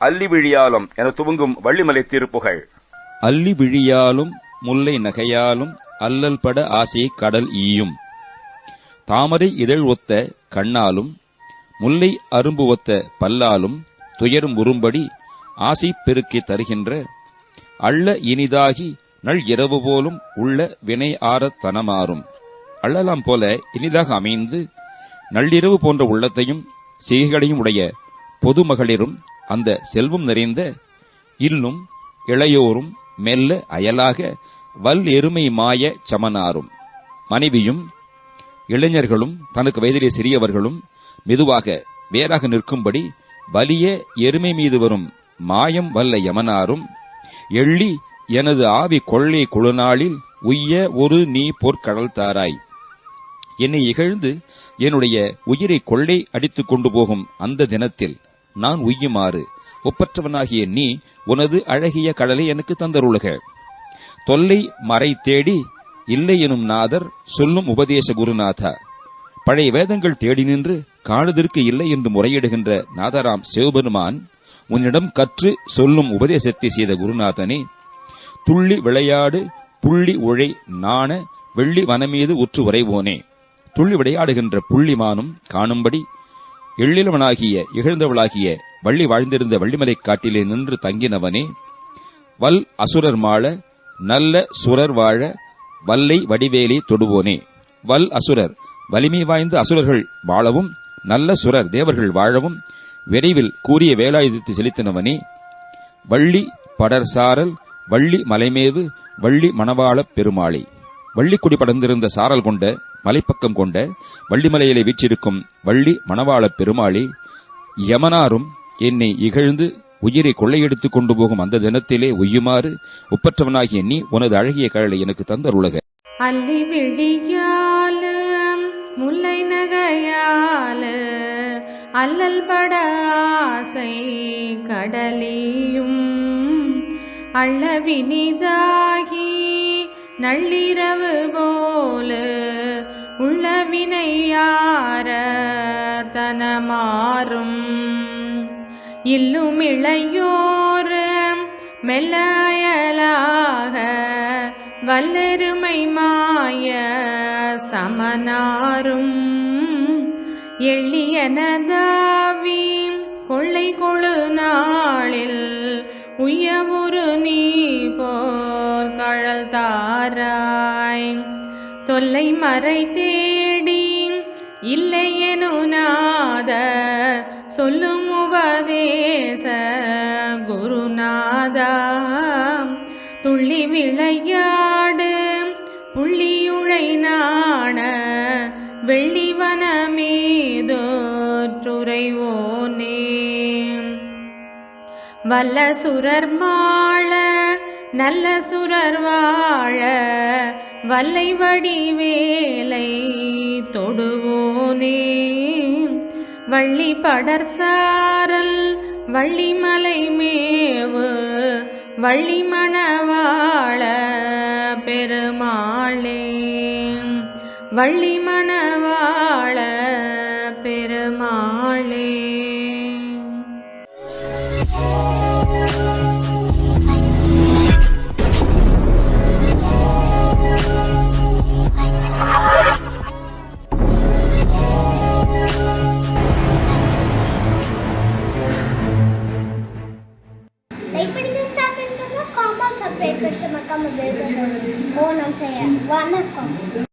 அல்லி விழியாலம் என துவங்கும் வள்ளிமலை திருப்புகழ் அல்லி விழியாலும் முல்லை நகையாலும் அல்லல் பட ஆசையை கடல் ஈயும். தாமரை இதழ் ஒத்த கண்ணாலும் முல்லை அரும்பு ஒத்த பல்லாலும் துயரும் உறும்படி ஆசை பெருக்கி தருகின்ற அள்ள இனிதாகி நள் இரவு போலும் உள்ள வினை ஆறத் தனமாறும். அள்ளலாம் போல இனிதாக அமைந்து நள்ளிரவு போன்ற உள்ளத்தையும் செய்கைகளையும் உடைய பொதுமகளிரும் அந்த செல்வம் நிறைந்த இன்னும் இளையோரும் மெல்ல அயலாக வல் எருமை மாய சமனாரும் மனைவியும் இளைஞர்களும் தனக்கு வயதிலே சிறியவர்களும் மெதுவாக வேறாக நிற்கும்படி வலிய எருமை மீது வரும் மாயம் வல்ல யமனாரும் எள்ளி எனது ஆவி கொள்ளை குழுநாளில் உய்ய ஒரு நீ பொற்கடல் தாராய். என்னை இகழ்ந்து என்னுடைய உயிரை கொள்ளை அடித்துக் கொண்டு போகும் அந்த தினத்தில் நான் உய்யுமாறு ஒப்பற்றவனாகிய நீ உனது அழகிய கடலை எனக்கு தந்தருளுக. தொல்லை மறை தேடி இல்லை எனும் நாதர் சொல்லும் உபதேச குருநாதா. பழைய வேதங்கள் தேடி நின்று காணுதற்கு இல்லை என்று முறையிடுகின்ற நாதாராம் சிவபெருமான் உன்னிடம் கற்று சொல்லும் உபதேசத்தை செய்த குருநாதனே துள்ளி விளையாடு புள்ளி உழை நாண வெள்ளி வனமீது உற்று உறைவோனே. துள்ளி விளையாடுகின்ற புள்ளிமானும் காணும்படி எள்ளிலவனாகிய இகழ்ந்தவளாகிய வள்ளி வாழ்ந்திருந்த வள்ளிமலை காட்டிலே நின்று தங்கினவனே வல் அசுரர் மாள நல்ல சுரர் வாழ வல்லை வடிவேலி தொடுவோனே. வல் அசுரர். வலிமை வாய்ந்த அசுரர்கள் வாழவும் நல்ல சுரர் தேவர்கள் வாழவும் விரைவில் கூறிய வேலாயுதத்தை செலுத்தினவனே. வள்ளி படர்சாரல் வள்ளி மலைமேவு வள்ளி மணவாளப் பெருமாளி. வள்ளிக்குடி படர்ந்திருந்த சாரல் கொண்ட மலைப்பக்கம் கொண்ட வள்ளிமலையிலே வீற்றிருக்கும் வள்ளி மணவாளப் பெருமாளி யமனாரும் என்னை இகழ்ந்து உயிரை கொள்ளையெடுத்துக் கொண்டு போகும் அந்த தினத்திலே உய்யுமாறு ஒப்பற்றவனாகிய நீ உனது அழகிய கழலை எனக்கு தந்தருளக. அல்லி விழியால முல்லை நகையால அல்லல் பட ஆசை கடலியும் அள்ளவினிதாகி நள்ளிரவு போல உள்ளவினையார தனமாறும் இல்லும் இளையோர் மெல்லயலாக வல்லருமை மாய சமனாரும். எள்ளியனதாவி கொள்ளை கொழு நாளில் உயவுரு நீ போர் கழல் தாராய். தொல்லை மறை தேடி இல்லையெனு நாத சொல்லும் உபதேச குருநாதா துள்ளி விளையாடு புள்ளியுழை நாண வெள்ளிவனமீதோற்றுரைவோனே. வல்ல சுரர் மாள நல்ல சுரர் வாழ வல்லை வடிவேலை தொடுவோனே. வள்ளி படர்சாரல் வள்ளிமலை மேவு வள்ளி மணவாள பெருமாளே. வள்ளி மணவாள பெருமாளே. லைக் பண்ணுங்க ஷேர் பண்ணுங்க காமெண்ட் சப்ஸ்கிரைப் பண்ணிட்டு மறக்காம பெல் பட்டன்